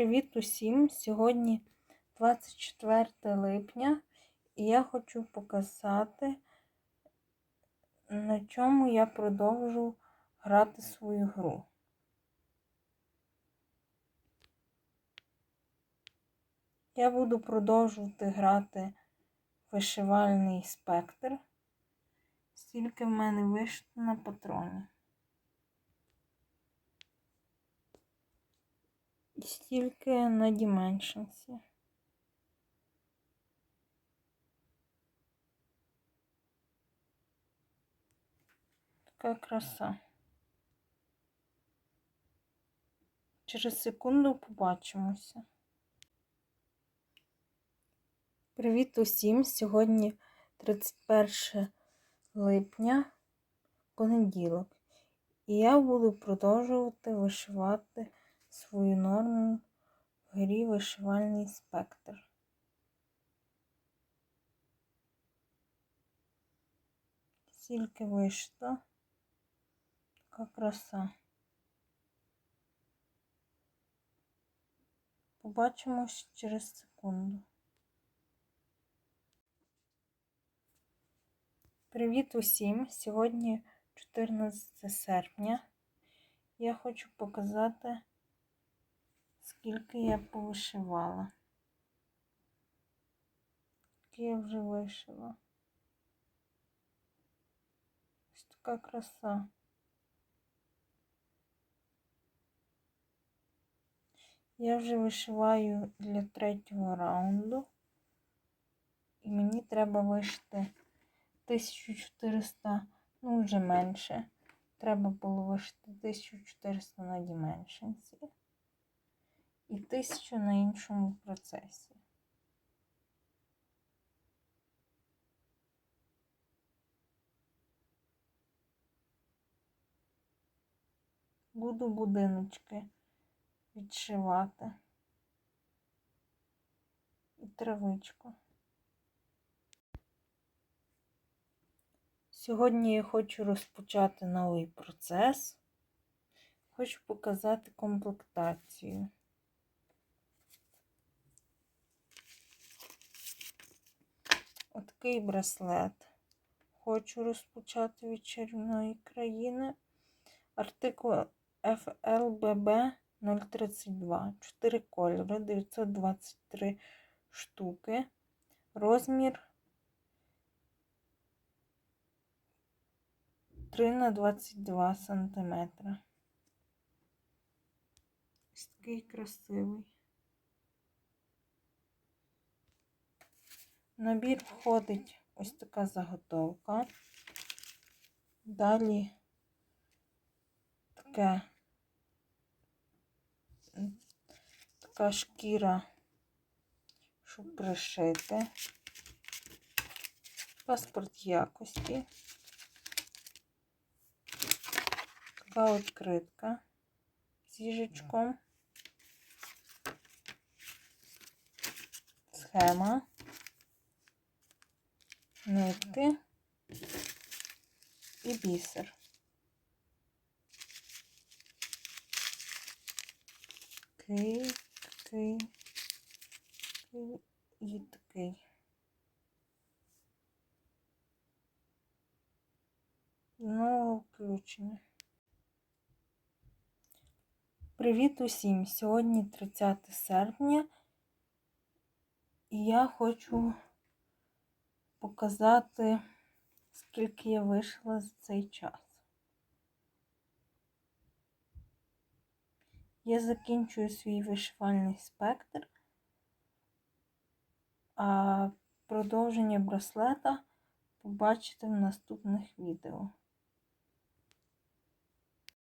Привіт усім! Сьогодні 24 липня і я хочу показати, на чому я продовжу грати свою гру. Я буду продовжувати грати вишивальний спектр, стільки в мене вийшло на патроні. Стільки на Dimensions. Така краса. Через секунду побачимося. Привіт усім! Сьогодні 31 липня, понеділок, і я буду продовжувати вишивати свою норму в грі вишивальний спектр. Стільки вийшло. Така краса. Побачимось через секунду. Привіт усім! Сьогодні 14 серпня. Я хочу показати скільки я повишивала. Скільки я вже вишила. Ось така краса. Я вже вишиваю для третього раунду, і мені треба вишити 1400, ну вже менше. Треба було вишити 1400 на Dimensions і тисячу на іншому процесі. Буду будиночки відшивати і травичку. Сьогодні я хочу розпочати новий процес. Хочу показати комплектацію. Отакий браслет. Хочу розпочати від чарівної країни. Артикул FLBB 032. 4 кольори, 923 штуки. Розмір 3 на 22 сантиметра. Ось такий красивий. Набір входить ось така заготовка. Далі таке, така шкіра, щоб пришити, паспорт якості, така відкритка з їжачком, схема нитки і бісер. Такий, такий, такий і такий. Знову включення. Привіт усім! Сьогодні 30 серпня, і я хочу показати, скільки я вийшла за цей час. Я закінчую свій вишивальний спектр, а продовження браслета побачите в наступних відео.